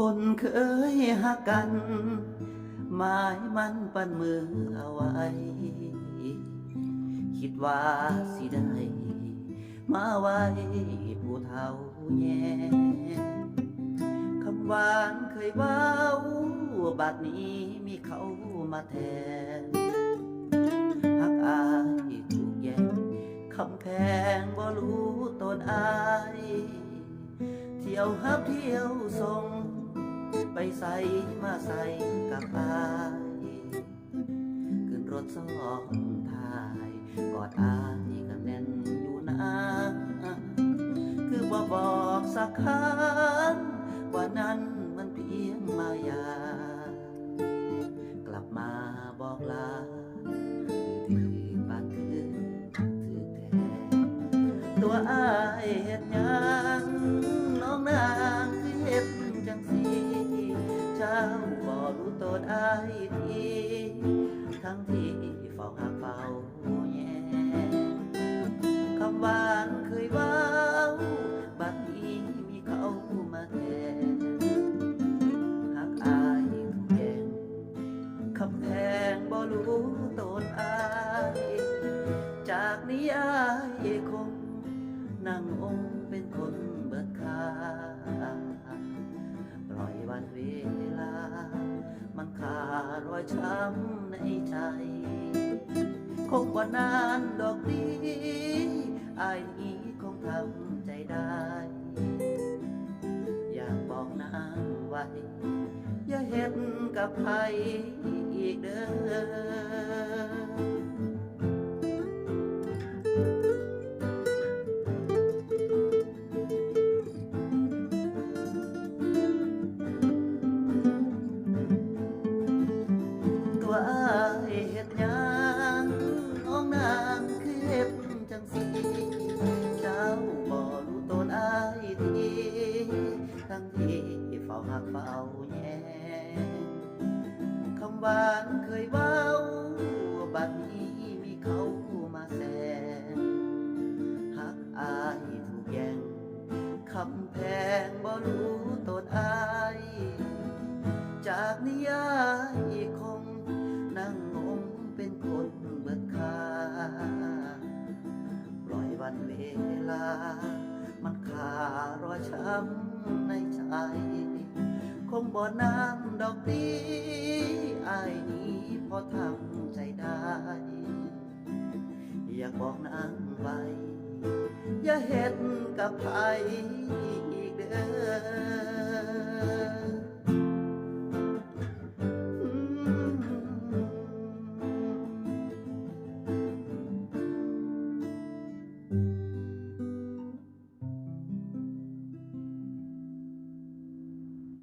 คนเคยหักกัน หมายมันปันมือเอาไว้ คิดว่าสิได้ มาไว้ผู้เฒ่าแย่คำหวานเคยว้าบัดนี้มีเขามาแทนหักอายถูกแย่งคำแพงบ่รู้ตนอาย เที่ยวหับเที่ยวส่ง ไปใส่มาใส่กับอายขึ้นรถสองทายกอดอายกันแน่นอยู่นะคือบ่บอกสักครั้งว่านั้นมันเพียงมายา กลับมาบอกลาถือปานคือถือแท้ตัวอายเฮ็ดยังน้องนาง เจ้าบ่รู้ตนอายทีทั้งที่เฝ้าหาเฝ้าแย่คำหวานเคยเว้าบัดนี้มีเขามาแทนหักอายแห่งคำแพงบ่รู้ตนอายจากนี้อายคงนั่งองค์เป็นคน รอยช้ำในใจคงว่านานดอกดีอายนี้คงทำใจได้ อยากบอกนางไว้ อย่าเห็นกับใคร เฝ้าแย่คำหวานเคยเว้าบัดนี้มีเขามาแซงหักอายถูกแย่งคำแพงบ่รู้ตนอายจากนิยายคงนั่งงมเป็นคนเบิดคาปล่อยวันเวลา มันขารอยช้ำในใจ คงบ่นานดอกนี้อายนี้พอทำใจได้ อยากบอกนางไปอย่าเห็นกับใครอีกเด้อ